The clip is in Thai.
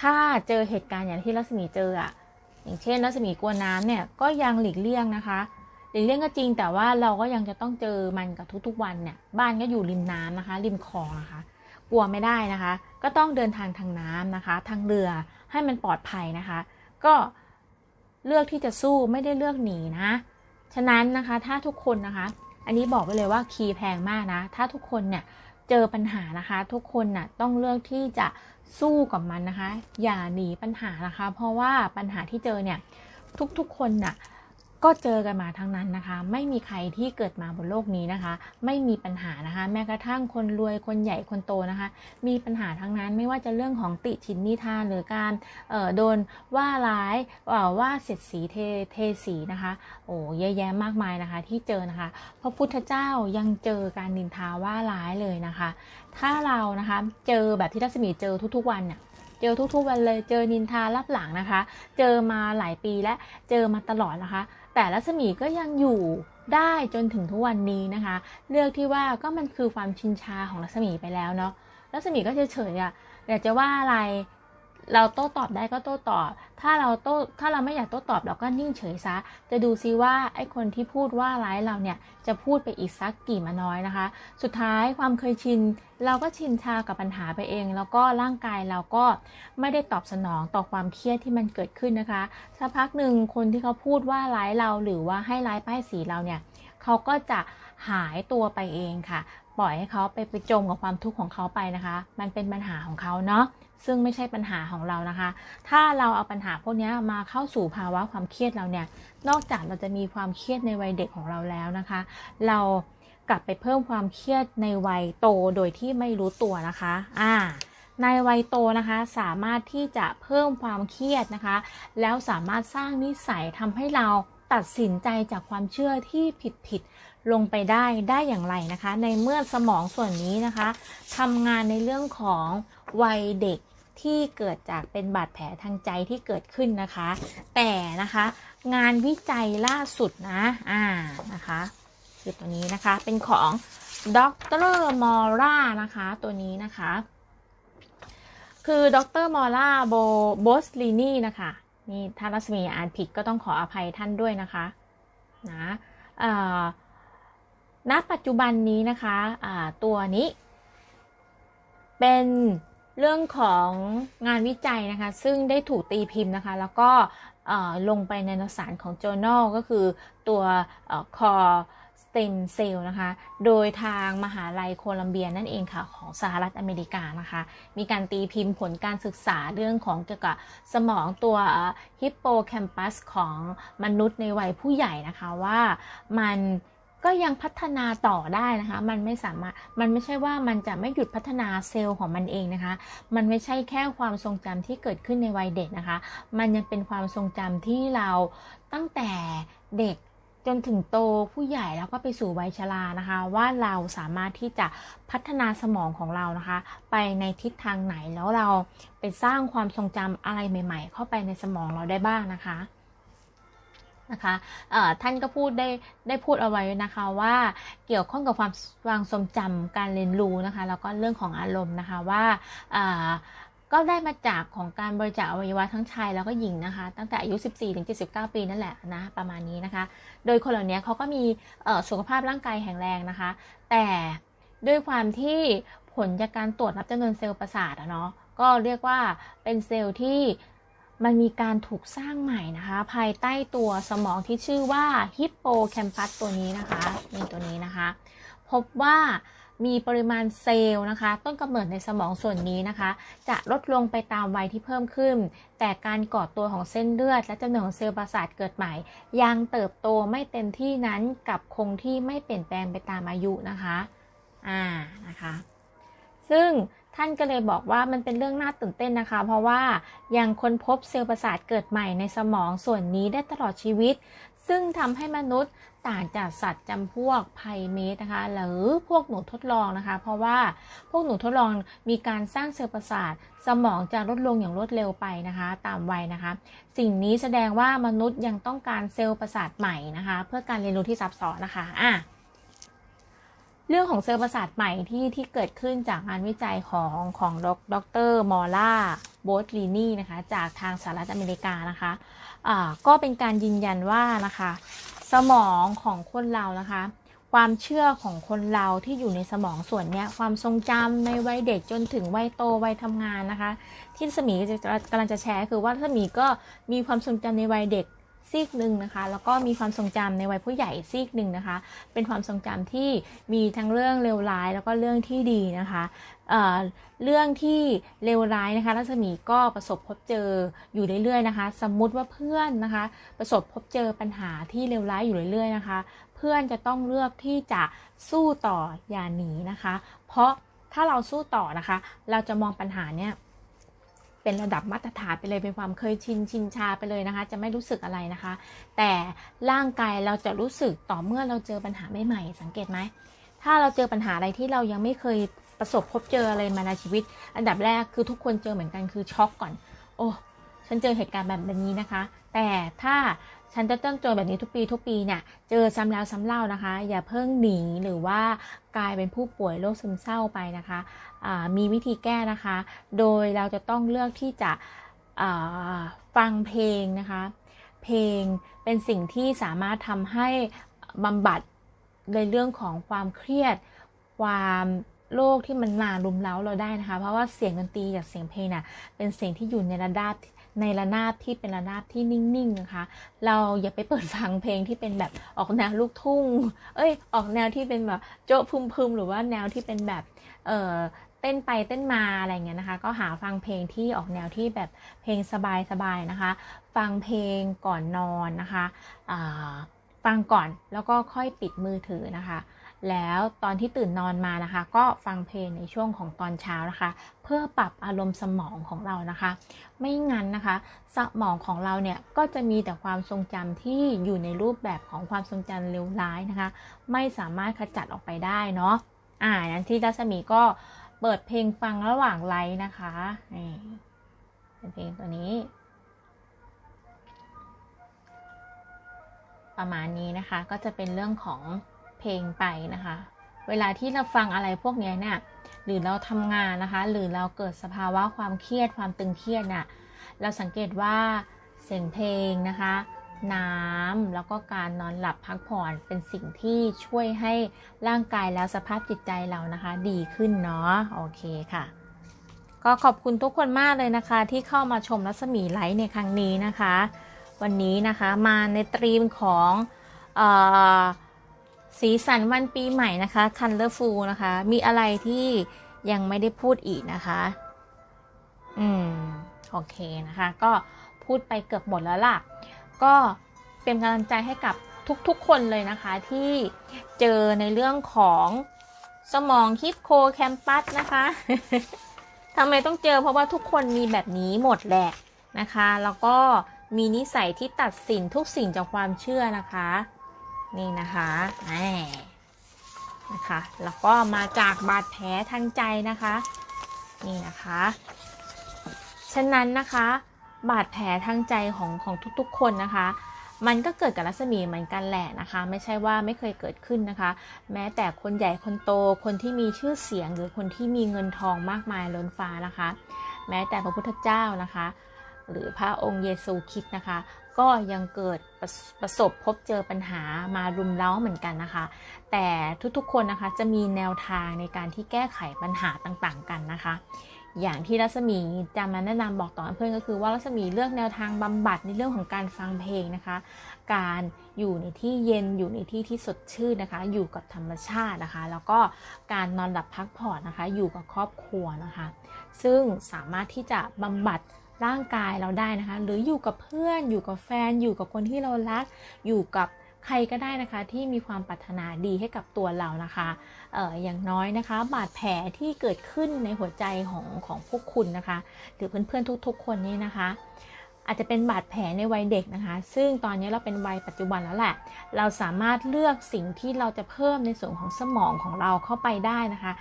ถ้าเจอเหตุการณ์อย่างที่รัศมีเจออะอย่างเช่นรัศมีกลัวน้ำเนี่ยก็ยังหลีกเลี่ยงนะคะหลีกเลี่ยงก็จริงแต่ว่าเราก็ยังจะต้องเจอมันกับทุกๆวันเนี่ยบ้านก็อยู่ริมน้ำนะคะ ริมคลองนะคะกลัวไม่ได้นะคะ ก็ต้องเดินทางทางน้ำนะคะ ทางเรือให้มันปลอดภัยนะคะ ก็เลือกที่จะสู้ไม่ได้เลือกหนีนะฉะนั้นนะคะถ้าทุกคนนะคะ อันนี้บอกไปเลยว่าคีย์แพงมากนะ ถ้าทุกคนเนี่ยเจอปัญหานะคะ ทุกคนน่ะต้องเลือกที่จะ สู้กับมันนะคะ อย่าหนีปัญหานะคะ เพราะว่าปัญหาที่เจอเนี่ยทุกๆคนน่ะ ก็เจอกันมาทั้งนั้นนะคะ ไม่มีใครที่เกิดมาบนโลกนี้นะคะ ไม่มีปัญหานะคะ แม้กระทั่งคนรวยคนใหญ่คนโตนะคะ มีปัญหาทั้งนั้นไม่ว่าจะเรื่องของติชินนิทานหรือการเอ่อโดนว่าร้ายว่าเสียดสีเทเทสีนะคะโอ้เยอะแยะมากมายนะคะ ที่เจอนะคะพระพุทธเจ้ายังเจอการนินทาว่าร้ายเลยนะคะ ถ้าเรานะคะเจอแบบที่รัศมีเจอทุกๆวันเนี่ยเจอทุกๆวันเลยเจอนินทารับหลังนะคะ เจอมาหลายปีและเจอมาตลอดนะคะ แต่รัศมีก็ยังอยู่ได้จนถึงทุกวันนี้นะคะ เลือกที่ว่าก็มันคือความชินชาของรัศมีไปแล้วเนาะรัศมีก็เฉยๆอะอยากจะว่าอะไร เราโต้ตอบได้ก็โต้ตอบ ถ้าเราโต้ถ้าเราไม่อยากโต้ตอบเราก็นิ่งเฉยซะ จะดูซิว่าไอ้คนที่พูดว่าร้ายเราเนี่ยจะพูดไปอีกสักกี่มาน้อยนะคะ สุดท้ายความเคยชิน เราก็ชินชากับปัญหาไปเอง แล้วก็ร่างกายเราก็ไม่ได้ตอบสนองต่อความเครียดที่มันเกิดขึ้นนะคะสักพักหนึ่งคนที่เขาพูดว่าร้ายเราหรือว่าให้ร้ายป้ายสีเราเนี่ยเขาก็จะหายตัวไปเองค่ะ ปล่อยให้เขาไปไปจมกับความทุกข์ของเขาไปนะคะ มันเป็นปัญหาของเขาเนาะซึ่งไม่ใช่ปัญหาของเรานะคะ ถ้าเราเอาปัญหาพวกนี้มาเข้าสู่ภาวะความเครียดเราเนี่ย นอกจากเราจะมีความเครียดในวัยเด็กของเราแล้วนะคะ เรากลับไปเพิ่มความเครียดในวัยโตโดยที่ไม่รู้ตัวนะคะ อ่า ในวัยโตนะคะสามารถที่จะเพิ่มความเครียดนะคะ แล้วสามารถสร้างนิสัยทำให้เรา ตัดสินใจจากความเชื่อที่ผิดๆลงไปได้ได้อย่างไรนะคะ ในเมื่อสมองส่วนนี้นะคะทำงานในเรื่องของวัยเด็กที่เกิดจากเป็นบาดแผลทางใจที่เกิดขึ้นนะคะ แต่นะคะ งานวิจัยล่าสุดนะอ่านะคะคือตัวนี้นะคะเป็นของดรมอร่านะคะตัวนี้นะคะ คือดรมอร่าโบโบสลินีนะคะ นี่ถ้ารัศมีอ่านผิดก็ต้องขออภัยท่านด้วยนะคะนะณปัจจุบันนี้นะคะตัวนี้ เป็นเรื่องของงานวิจัยนะคะ ซึ่งได้ถูกตีพิมพ์นะคะ แล้วก็ลงไปในนสารของ journal ก็คือตัว เอ่อ core stem cell นะคะ โดยทางมหาลัยโคลัมเบียนั่นเองค่ะของสหรัฐอเมริกานะคะ มีการตีพิมพ์ผลการศึกษาเรื่องของเกี่ยวกับสมองตัวฮิปโปแคมปัสของมนุษย์ในวัยผู้ใหญ่นะคะว่ามันก็ยังพัฒนาต่อได้นะคะ มันไม่สามารถ มันไม่ใช่ว่ามันจะไม่หยุดพัฒนาเซลล์ของมันเองนะคะ มันไม่ใช่แค่ความทรงจำที่เกิดขึ้นในวัยเด็กนะคะ มันยังเป็นความทรงจำที่เราตั้งแต่เด็ก จนถึงโตผู้ใหญ่แล้วก็ไปสู่วัยชรานะคะ ว่าเราสามารถที่จะพัฒนาสมองของเรานะคะ ไปในทิศทางไหนแล้วเราไปสร้างความทรงจำอะไรใหม่ ๆ เข้าไปในสมองเราได้บ้างนะคะนะคะท่านก็พูดได้ได้พูดเอาไว้นะคะว่าเกี่ยวข้องกับความวามทรงจำการเรียนรู้นะคะแล้วก็เรื่องของอารมณ์นะคะว่า ก็ได้มาจากของการบริจาคอวัยวะทั้งชายแล้วก็หญิงนะคะ ตั้งแต่อายุ 14ถึง79 ปีนั่นแหละนะประมาณนี้นะคะ โดยคนเหล่านี้เขาก็มีสุขภาพร่างกายแข็งแรงนะคะ แต่ด้วยความที่ผลจากการตรวจนับจำนวนเซลล์ประสาทอะเนาะก็เรียกว่าเป็นเซลล์ที่มันมีการถูกสร้างใหม่นะคะ ภายใต้ตัวสมองที่ชื่อว่าฮิปโปแคมปัสตัวนี้นะคะนี่ตัวนี้นะคะ พบว่า มีปริมาณเซลล์นะคะ ต้นกำเนิดในสมองส่วนนี้นะคะ จะลดลงไปตามวัยที่เพิ่มขึ้น แต่การก่อตัวของเส้นเลือด และจำนวนของเซลล์ประสาทเกิดใหม่ ยังเติบโตไม่เต็มที่นั้นกับคงที่ไม่เปลี่ยนแปลงไปตามอายุนะคะอ่านะคะ ซึ่งท่านก็เลยบอกว่ามันเป็นเรื่องน่าตื่นเต้นนะคะ เพราะว่ายังค้นพบเซลล์ประสาทเกิดใหม่ในสมองส่วนนี้ได้ตลอดชีวิต ซึ่งทำให้มนุษย์ต่างจากสัตว์จำพวกไพเมสนะคะ หรือพวกหนูทดลองนะคะ เพราะว่าพวกหนูทดลองมีการสร้างเซลล์ประสาทสมองจะลดลงอย่างรวดเร็วไปนะคะ ตามวัยนะคะ สิ่งนี้แสดงว่ามนุษย์ยังต้องการเซลล์ประสาทใหม่นะคะ เพื่อการเรียนรู้ที่ซับซ้อนนะคะอะเรื่องของเซลล์ประสาทใหม่ที่ที่เกิดขึ้นจากงานวิจัยของของดรมอล่าโบสลีนี่นะคะ จากทางสหรัฐอเมริกานะคะ ก็เป็นการยืนยันว่านะคะ สมองของคนเรานะคะ ความเชื่อของคนเราที่อยู่ในสมองส่วนเนี้ยความทรงจำในวัยเด็กจนถึงวัยโตวัยทำงานนะคะ ที่สมีกำลังจะแชร์คือว่าสมีก็มีความทรงจำในวัยเด็ก ซีกหนึ่งนะคะ แล้วก็มีความทรงจำในวัยผู้ใหญ่ซีกหนึ่งนะคะ เป็นความทรงจำที่มีทั้งเรื่องเลวร้ายแล้วก็เรื่องที่ดีนะคะเเรื่องที่เลวร้ายนะคะรัศมีก็ประสบพบเจออยู่เรื่อยๆนะคะ สมมุติว่าเพื่อนนะคะ ประสบพบเจอปัญหาที่เลวร้ายอยู่เรื่อยๆนะคะ เพื่อนจะต้องเลือกที่จะสู้ต่ออย่าหนีนะคะ เพราะถ้าเราสู้ต่อนะคะ เราจะมองปัญหาเนี้ย เป็นระดับมาตรฐานไปเลยเป็นความเคยชินชินชาไปเลยนะคะ จะไม่รู้สึกอะไรนะคะ แต่ร่างกายเราจะรู้สึกต่อเมื่อเราเจอปัญหาใหม่ๆสังเกตไหมถ้าเราเจอปัญหาอะไรที่เรายังไม่เคยประสบพบเจออะไรมาในชีวิต อันดับแรกคือทุกคนเจอเหมือนกันคือช็อกก่อน โอ้ฉันเจอเหตุการณ์แบบนี้นะคะ แต่ถ้าฉันจะต้องเจอแบบนี้ทุกปีทุกปีเนี่ย เจอซ้ำแล้วซ้ำเล่านะคะ อย่าเพิ่งหนีหรือว่ากลายเป็นผู้ป่วยโรคซึมเศร้าไปนะคะ มีวิธีแก้นะคะ โดยเราจะต้องเลือกที่จะฟังเพลงนะคะ เพลงเป็นสิ่งที่สามารถทำให้บำบัดในเรื่องของความเครียด ความโรคที่มันนารุมเร้าเราได้นะคะ เพราะว่าเสียงดนตรีจากเสียงเพลงน่ะเป็นเสียงที่อยู่ในระดับ ในระนาบที่เป็นระนาบที่นิ่งๆนะคะ เราอย่าไปเปิดฟังเพลงที่เป็นแบบออกแนวลูกทุ่ง เอ้ย ออกแนวที่เป็นแบบโจ๊ะพึมๆหรือว่าแนวที่เป็นแบบ เออเต้นไปเต้นมาอะไรเงี้ยนะคะ ก็หาฟังเพลงที่ออกแนวที่แบบเพลงสบายๆนะคะ ฟังเพลงก่อนนอนนะคะ ฟังก่อนแล้วก็ค่อยปิดมือถือนะคะ แล้วตอนที่ตื่นนอนมานะคะ ก็ฟังเพลงในช่วงของตอนเช้านะคะ เพื่อปรับอารมณ์สมองของเรานะคะ ไม่งั้นนะคะ สมองของเราเนี่ยก็จะมีแต่ความทรงจำที่อยู่ในรูปแบบของความทรงจำเลวร้ายนะคะ ไม่สามารถขจัดออกไปได้เนาะอ่าอย่างที่ดัชมีก็เปิดเพลงฟังระหว่างไลฟ์นะคะนี่เป็นเพลงตัวนี้ ประมาณนี้นะคะก็จะเป็นเรื่องของ ลงไปนะคะ เวลาที่เราฟังอะไรพวกนี้เนี่ยหรือเราทำงานนะคะ หรือเราเกิดสภาวะความเครียดความตึงเครียดน่ะเราสังเกตว่าเสียงเพลงนะคะ น้ำแล้วก็การนอนหลับพักผ่อนเป็นสิ่งที่ช่วยให้ร่างกายแล้วสภาพจิตใจเรานะคะ ดีขึ้นเนาะโอเคค่ะ ก็ขอบคุณทุกคนมากเลยนะคะ ที่เข้ามาชมรัศมีไลฟ์ในครั้งนี้นะคะ วันนี้นะคะมาในตรีมของเออ สีสันวันปีใหม่นะคะ Colorful นะคะ มีอะไรที่ยังไม่ได้พูดอีกนะคะ อืม โอเคนะคะ ก็พูดไปเกือบหมดแล้วล่ะ ก็เป็นกำลังใจให้กับทุกๆคนเลยนะคะ ที่เจอในเรื่องของสมองฮิปโคแคมปัสนะคะทำไมต้องเจอเพราะว่าทุกคนมีแบบนี้หมดแหละนะคะ แล้วก็มีนิสัยที่ตัดสินทุกสิ่งจากความเชื่อนะคะ นี่นะคะแหมนะคะ แล้วก็มาจากบาดแผลทางใจนะคะ นี่นะคะ ฉะนั้นนะคะ บาดแผลทางใจของของทุกๆ คนนะคะ มันก็เกิดกับรัศมีเหมือนกันแหละนะคะ ไม่ใช่ว่าไม่เคยเกิดขึ้นนะคะ แม้แต่คนใหญ่คนโต คนที่มีชื่อเสียงหรือคนที่มีเงินทองมากมายล้นฟ้านะคะ แม้แต่พระพุทธเจ้านะคะ หรือพระองค์เยซูคริสนะคะ ก็ยังเกิดประสประสบพบเจอปัญหามารุมเร้าเหมือนกันนะคะ แต่ทุกๆคนนะคะจะมีแนวทางในการที่แก้ไขปัญหาต่างๆ กันนะคะ อย่างที่รัศมีจะมาแนะนำบอกต่อเพื่อนก็คือว่ารัศมีเลือกแนวทางบำบัดในเรื่องของการฟังเพลงนะคะ การอยู่ในที่เย็นอยู่ในที่ที่สดชื่นนะคะ อยู่กับธรรมชาตินะคะ แล้วก็การนอนหลับพักผ่อนนะคะ อยู่กับครอบครัวนะคะ ซึ่งสามารถที่จะบำบัด ร่างกายเราได้นะคะ หรืออยู่กับเพื่อนอยู่กับแฟน อยู่กับคนที่เรารัก อยู่กับใครก็ได้นะคะ ที่มีความปรารถนาดีให้กับตัวเรานะคะเอออย่างน้อยนะคะ บาดแผลที่เกิดขึ้นในหัวใจของของพวกคุณนะคะ หรือเพื่อนๆทุก ๆ คนนี้นะคะอาจจะเป็นบาดแผลในวัยเด็กนะคะ ซึ่งตอนนี้เราเป็นวัยปัจจุบันแล้วแหละ เราสามารถเลือกสิ่งที่เราจะเพิ่มในส่วนของสมองของเราเข้าไปได้นะคะ